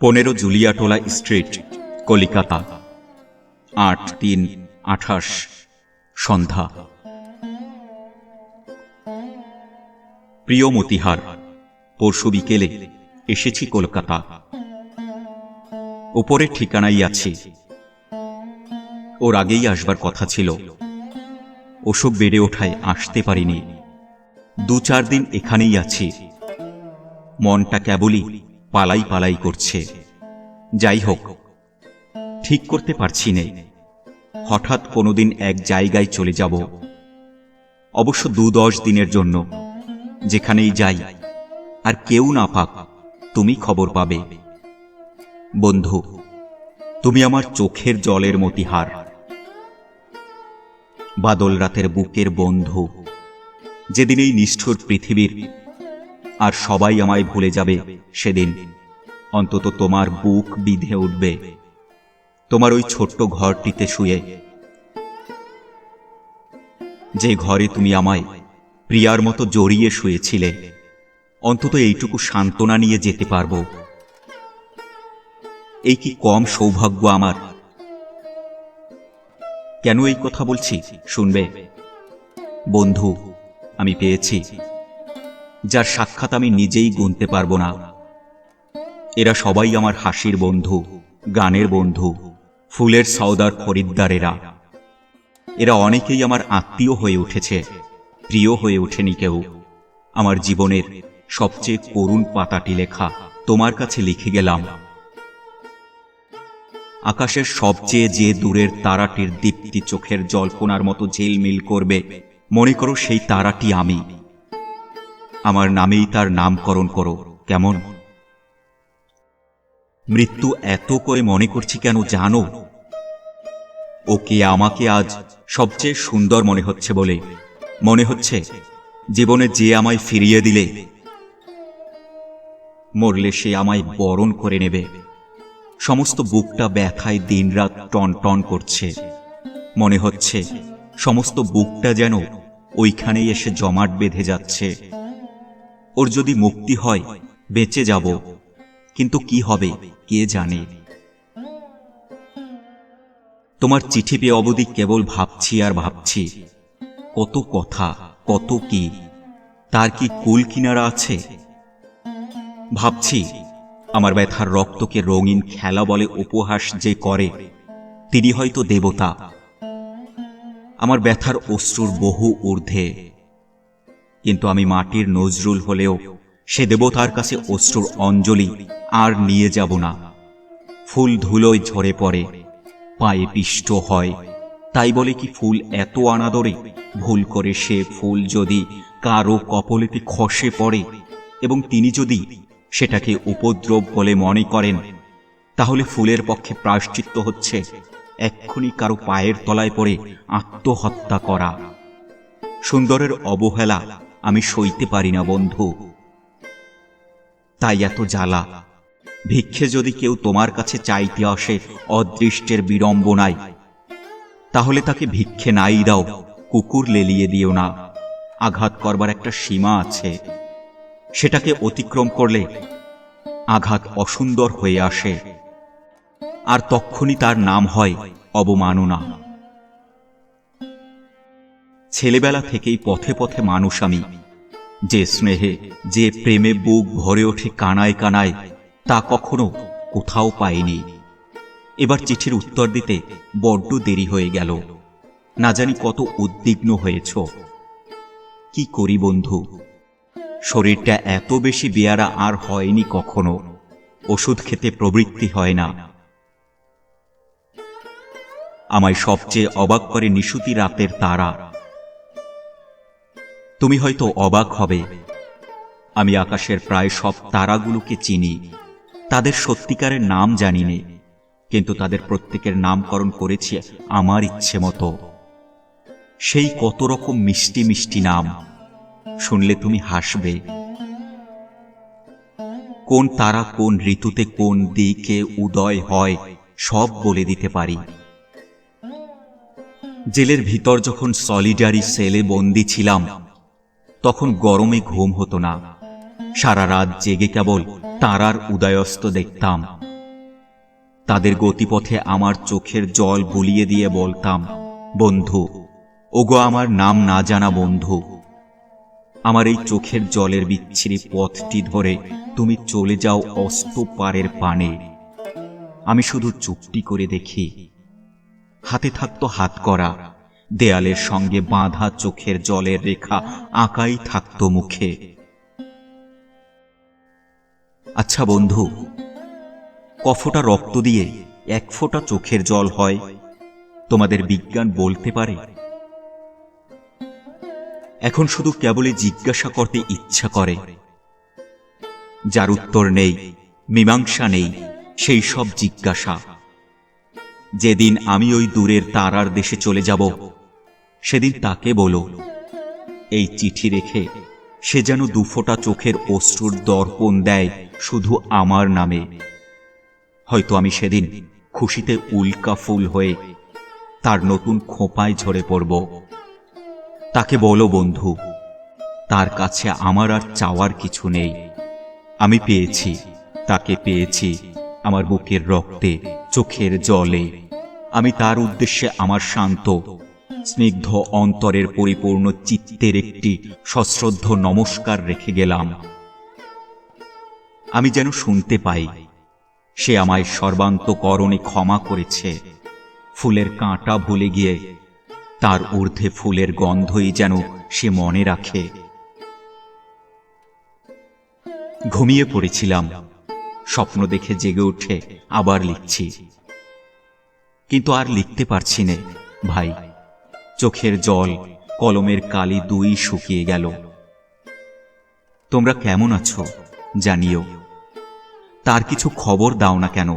পনেরো জুলিয়াটোলা স্ট্রিট, কলিকাতা। আট তিন আঠাশ, সন্ধ্যা। প্রিয় মতিহার পরশু বিকেলে এসেছি কলকাতা। উপরের ঠিকানাই আছি। ওর আগেই আসবার কথা ছিল। ওসব বেড়ে ওঠায় আসতে পারিনি। দু চার দিন এখানেই আছি। মনটা কেবলই পালাই পালাই করছে। যাই হোক ঠিক করতে পারছি নে। হঠাৎ কোনোদিন এক জায়গায় চলে যাব। অবশ্য দু দশ দিনের জন্য। যেখানেই যাই, আর কেউ না পাক, তুমি খবর পাবে। বন্ধু, তুমি আমার চোখের জলের মতিহার। বাদল রাতের বুকের বন্ধু। যেদিন এই নিষ্ঠুর পৃথিবীর আর সবাই আমায় ভুলে যাবে সেদিন। অন্তত তোমার বুক বিধে উঠবে। তোমার ওই ছোট্ট ঘরটিতে শুয়ে। যে ঘরে তুমি আমায় প্রিয়ার মতো জড়িয়ে শুয়েছিলে, অন্তত এইটুকু সান্ত্বনা নিয়ে যেতে পারব। এই কি কম সৌভাগ্য আমার? কেন এই কথা বলছি? শুনবে? বন্ধু, আমি পেয়েছি। যার সাক্ষাৎ আমি নিজেই গুনতে পারব না। এরা সবাই আমার হাসির বন্ধু, গানের বন্ধু, ফুলের সওদার খরিদ্দারেরা। এরা অনেকেই আমার আত্মীয় হয়ে উঠেছে, প্রিয় হয়ে ওঠেনি কেউ। আমার জীবনের সবচেয়ে করুণ পাতাটি লেখা তোমার কাছে লিখে গেলাম। আকাশের সবচেয়ে যে দূরের তারাটির দীপ্তি চোখের জল্পনার মতো ঝিলমিল করবে, মনে করো সেই তারাটি আমি। আমার নামেই তার নামকরণ করো। কেমন? মৃত্যু এত করে মনে করছি কেন জানো? ওকে আমাকে আজ সবচেয়ে সুন্দর মনে হচ্ছে বলে। মনে হচ্ছে জীবনে যে আমায় ফিরিয়ে দিলে, মরলে সে আমায় বরণ করে নেবে। সমস্ত বুকটা ব্যথায় দিনরাত টন টন করছে। মনে হচ্ছে সমস্ত বুকটা যেন ওইখানেই এসে জমাট বেঁধে যাচ্ছে। ওর যদি মুক্তি হয়, বেঁচে যাব। কিন্তু কি হবে, কে জানে? তোমার চিঠি পেয়ে অবধি কেবল ভাবছি আর ভাবছি। কত কথা, কত কি, তার কি কুল কিনারা আছে? ভাবছি, আমার ব্যথার রক্তকে রঙিন খেলা বলে উপহাস যে করে, তিনি হয়তো দেবতা। আমার ব্যথার অশ্রুর বহু ঊর্ধ্বে। কিন্তু আমি মাটির নজরুল হলেও সে দেবতার কাছে অশ্রুর অঞ্জলি আর নিয়ে যাব না। ফুল ধুলোয় ঝরে পড়ে, পায়ে পিষ্ট হয়। তাই বলে কি ফুল এত আনাদরে ভুল করে সে ফুল যদি কারও কপলেতে খসে পড়ে এবং তিনি যদি সেটাকে উপদ্রব বলে মনে করেন, তাহলে ফুলের পক্ষে প্রায়শ্চিত্ত হচ্ছে এক্ষুনি কারও পায়ের তলায় পড়ে আত্মহত্যা করা। সুন্দরের অবহেলা আমি সইতে পারি না, বন্ধু। তাই এত জ্বালা। ভিক্ষে যদি কেউ তোমার কাছে চাইতে আসে অদৃষ্টের বিড়ম্বনায়, তাহলে তাকে ভিক্ষে নাই দাও, কুকুর লেলিয়ে দিও না। আঘাত করবার একটা সীমা আছে। সেটাকে অতিক্রম করলে আঘাত অসুন্দর হয়ে আসে। আর তক্ষণই তার নাম হয় অবমাননা। ছেলেবেলা থেকেই পথে পথে মানুষ আমি। যে স্নেহে, যে প্রেমে বুক ভরে ওঠে কানায় কানায়, তা কখনো কোথাও পাইনি। এবার চিঠির উত্তর দিতে বড্ড দেরি হয়ে গেল। না জানি কত উদ্বিগ্ন হয়েছ। কি করি বন্ধু? শরীরটা এত বেশি বেয়ারা আর হয়নি কখনো। ওষুধ খেতে প্রবৃত্তি হয় না। আমায় সবচেয়ে অবাক করে নিশুতি রাতের তারা। তুমি হয়তো অবাক হবে। আমি আকাশের প্রায় সব তারাগুলোকে চিনি। তাদের সত্যিকারের নাম জানি নে কিন্তু তাদের প্রত্যেকের নামকরণ করেছি আমার ইচ্ছে মতো। সেই কত রকম মিষ্টি মিষ্টি নাম, শুনলে তুমি হাসবে। কোন তারা কোন ঋতুতে কোন দিকে উদয় হয়, সব বলে দিতে পারি। জেলের ভিতর যখন সলিডারি সেলে বন্দি ছিলাম তখন গরমে ঘুম হতো না। সারা রাত জেগে কেবল তারার উদয়স্ত দেখতাম। তাদের গতিপথে আমার চোখের জল বুলিয়ে দিয়ে বলতাম, বন্ধু, ওগো আমার নাম না জানা বন্ধু। আমার এই চোখের জলের বিচ্ছিরি পথটি ধরে তুমি চলে যাও অস্ত পারের পানে। আমি শুধু চুপটি করে দেখি। হাতে থাকতো হাত করা দেয়ালের সঙ্গে বাঁধা চোখের জলের রেখা আঁকাই থাকতো মুখে। আচ্ছা বন্ধু, কফোটা রক্ত দিয়ে এক ফোঁটা চোখের জল হয়, তোমাদের বিজ্ঞান বলতে পারে? এখন শুধু কেবলই জিজ্ঞাসা করতে ইচ্ছা করে। যার উত্তর নেই, মীমাংসা নেই, সেই সব জিজ্ঞাসা। যেদিন আমি ওই দূরের তারার দেশে চলে যাব সেদিন তাকে বলো, এই চিঠি রেখে সে যেন দুফোঁটা চোখের অশ্রুর দর্পণ দেয় শুধু আমার নামে। হয়তো আমি সেদিন খুশিতে উল্কা ফুল হয়ে তার নতুন খোঁপায় ঝরে পড়ব। তাকে বলো বন্ধু, তার কাছে আমার আর চাওয়ার কিছু নেই। আমি পেয়েছি, তাকে পেয়েছি আমার বুকের রক্তে, চোখের জলে। আমি তার উদ্দেশ্যে আমার শান্ত স্নিগ্ধ অন্তরের পরিপূর্ণ চিত্তের একটি সশ্রদ্ধ নমস্কার রেখে গেলাম। আমি যেন শুনতে পাই। সে আমায় সর্বান্তকরণে ক্ষমা করেছে। ফুলের কাঁটা ভুলে গিয়ে তার ঊর্ধ্বে ফুলের গন্ধই যেন সে মনে রাখে। ঘুমিয়ে পড়েছিলাম। স্বপ্ন দেখে জেগে উঠে আবার লিখছি। কিন্তু আর লিখতে পারছি নে, ভাই। চোখের জল কলমের কালি দুই শুকিয়ে গেল। তোমরা কেমন আছো জানিও। তার কিছু খবর দাও না কেন?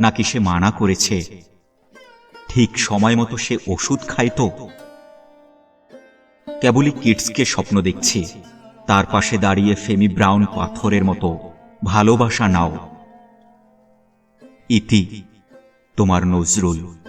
নাকি সে মানা করেছে? ঠিক সময় মতো সে ওষুধ খায় তো? কেবলই কিডসকে স্বপ্ন দেখছি। তার পাশে দাঁড়িয়ে ফেমি ব্রাউন পাথরের মতো, ভালোবাসা নাও। ইতি, তোমার নজরুল।